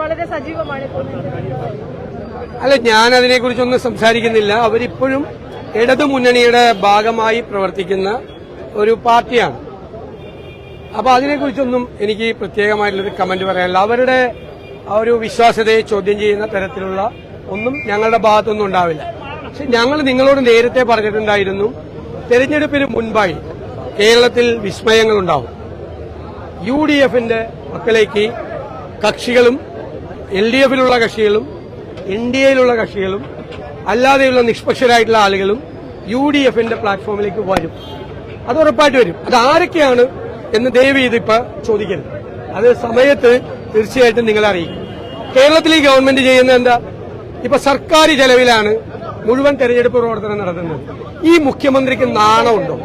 വളരെ സജീവമാണ് അല്ല ഞാൻ അതിനെക്കുറിച്ചൊന്നും സംസാരിക്കുന്നില്ല. അവരിപ്പോഴും ഇടതു മുന്നണിയുടെ ഭാഗമായി പ്രവർത്തിക്കുന്ന ഒരു പാർട്ടിയാണ്. അപ്പൊ അതിനെക്കുറിച്ചൊന്നും എനിക്ക് പ്രത്യേകമായിട്ടുള്ളൊരു കമന്റ് പറയാനില്ല. അവരുടെ ആ ഒരു വിശ്വാസ്യതയെ ചോദ്യം ചെയ്യുന്ന തരത്തിലുള്ള ഒന്നും ഞങ്ങളുടെ ഭാഗത്തൊന്നും ഉണ്ടാവില്ല. പക്ഷെ ഞങ്ങൾ നിങ്ങളോട് നേരത്തെ പറഞ്ഞിട്ടുണ്ടായിരുന്നു തെരഞ്ഞെടുപ്പിന് മുൻപായി കേരളത്തിൽ വിസ്മയങ്ങളുണ്ടാവും. യു ഡി എഫിന്റെ പക്കലേക്ക് കക്ഷികളും എൽ ഡി എഫിലുള്ള കക്ഷികളും എൻ ഡി എയിലുള്ള കക്ഷികളും അല്ലാതെയുള്ള നിഷ്പക്ഷരായിട്ടുള്ള ആളുകളും യു ഡി എഫിന്റെ പ്ലാറ്റ്ഫോമിലേക്ക് വരും. അത് ഉറപ്പായിട്ട് വരും. അത് ആരൊക്കെയാണ് എന്ന് ദയവ് ചെയ്ത് ഇപ്പൊ ചോദിക്കരുത്. അത് സമയത്ത് തീർച്ചയായിട്ടും നിങ്ങളെ അറിയിക്കും. കേരളത്തിൽ ഈ ഗവൺമെന്റ് ചെയ്യുന്ന എന്താ? ഇപ്പൊ സർക്കാർ ചെലവിലാണ് മുഴുവൻ തെരഞ്ഞെടുപ്പ് പ്രവർത്തനം നടത്തുന്നത്. ഈ മുഖ്യമന്ത്രിക്ക് നാണമുണ്ടോ?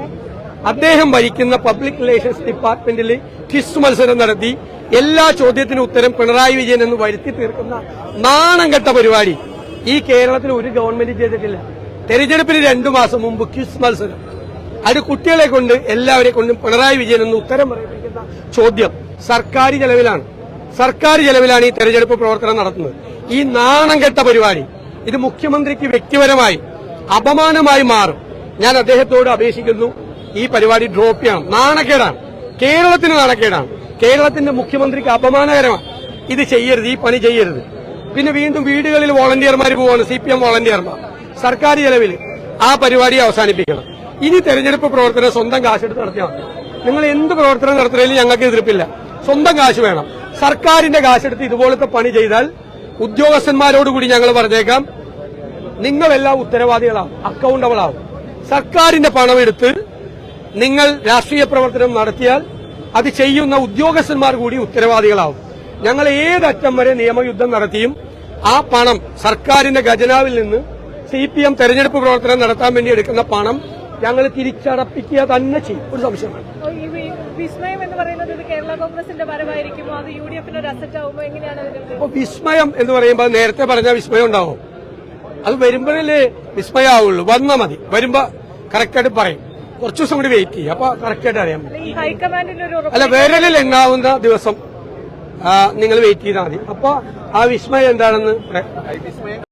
അദ്ദേഹം ഭരിക്കുന്ന പബ്ലിക് റിലേഷൻസ് ഡിപ്പാർട്ട്മെന്റിൽ ക്വിസ് മത്സരം നടത്തി എല്ലാ ചോദ്യത്തിനും ഉത്തരം പിണറായി വിജയൻ എന്ന് വരുത്തി തീർക്കുന്ന നാണം കെട്ട പരിപാടി. ഈ കേരളത്തിൽ ഒരു ഗവൺമെന്റ് ചെയ്തിട്ടില്ല. തെരഞ്ഞെടുപ്പിന് രണ്ടു മാസം മുമ്പ് ക്വിസ് മത്സരം. അത് കുട്ടികളെ കൊണ്ട് എല്ലാവരെ കൊണ്ടും പിണറായി വിജയൻ എന്ന് ഉത്തരം പറയിപ്പിക്കുന്ന ചോദ്യം സർക്കാർ ചെലവിലാണ്. സർക്കാർ ചെലവിലാണ് ഈ തെരഞ്ഞെടുപ്പ് പ്രവർത്തനം നടത്തുന്നത്. ഈ നാണം കെട്ട പരിപാടി ഇത് മുഖ്യമന്ത്രിക്ക് വ്യക്തിപരമായി അപമാനമായി മാറും. ഞാൻ അദ്ദേഹത്തോട് അപേക്ഷിക്കുന്നു. ഈ പരിപാടി ഡ്രോപ്പ് ചെയ്യണം. നാണക്കേടാണ്. കേരളത്തിന് നാണക്കേടാണ്. കേരളത്തിന്റെ മുഖ്യമന്ത്രിക്ക് അപമാനകരമാണ്. ഇത് ചെയ്യരുത് ഈ പണി ചെയ്യരുത്. പിന്നെ വീണ്ടും വീടുകളിൽ വോളണ്ടിയർമാർ പോവാണ് സി പി എം വോളണ്ടിയർമാർ. സർക്കാർ ചെലവിൽ ആ പരിപാടി അവസാനിപ്പിക്കണം. ഇനി തെരഞ്ഞെടുപ്പ് പ്രവർത്തനം സ്വന്തം കാശെടുത്ത് നടത്തിയാൽ നിങ്ങൾ എന്ത് പ്രവർത്തനം നടത്തുന്നതിലും ഞങ്ങൾക്ക് എതിർപ്പില്ല. സ്വന്തം കാശ് വേണം. സർക്കാരിന്റെ കാശെടുത്ത് ഇതുപോലത്തെ പണി ചെയ്താൽ ഉദ്യോഗസ്ഥന്മാരോടുകൂടി ഞങ്ങൾ പറഞ്ഞേക്കാം നിങ്ങളെല്ലാം ഉത്തരവാദികളാവും അക്കൗണ്ടബിൾ ആവും. സർക്കാരിന്റെ പണമെടുത്ത് നിങ്ങൾ രാഷ്ട്രീയ പ്രവർത്തനം നടത്തിയാൽ അത് ചെയ്യുന്ന ഉദ്യോഗസ്ഥന്മാർ കൂടി ഉത്തരവാദികളാവും. ഞങ്ങൾ ഏതറ്റം വരെ നിയമയുദ്ധം നടത്തിയും ആ പണം സർക്കാരിന്റെ ഖജനാവിൽ നിന്ന് സി പി എം തെരഞ്ഞെടുപ്പ് പ്രവർത്തനം നടത്താൻ വേണ്ടി എടുക്കുന്ന പണം ഞങ്ങൾ തിരിച്ചടപ്പിക്കുക തന്നെ ചെയ്യും. ഒരു സംശയമാണ് വിസ്മയം എന്ന് പറയുന്നത് കേരള കോൺഗ്രസിന്റെ അത് യു ഡി എഫിന് ഒരു അസറ്റ് ആവുമോ? എങ്ങനെയാണ് വിസ്മയം എന്ന് പറയുമ്പോൾ നേരത്തെ പറഞ്ഞ വിസ്മയം ഉണ്ടാവും. അത് വരുമ്പോഴല്ലേ വിസ്മയാവുള്ളൂ. വന്നാ മതി. വരുമ്പോ കറക്റ്റായിട്ട് പറയും. കുറച്ചു ദിവസം കൂടി വെയിറ്റ് ചെയ്യും. അപ്പൊ കറക്റ്റായിട്ട് അറിയാൻ പറ്റും. അല്ല വിരലിൽ എണ്ണാവുന്ന ദിവസം നിങ്ങൾ വെയിറ്റ് ചെയ്താൽ മതി. അപ്പൊ ആ വിസ്മയം എന്താണെന്ന്? പറയാം.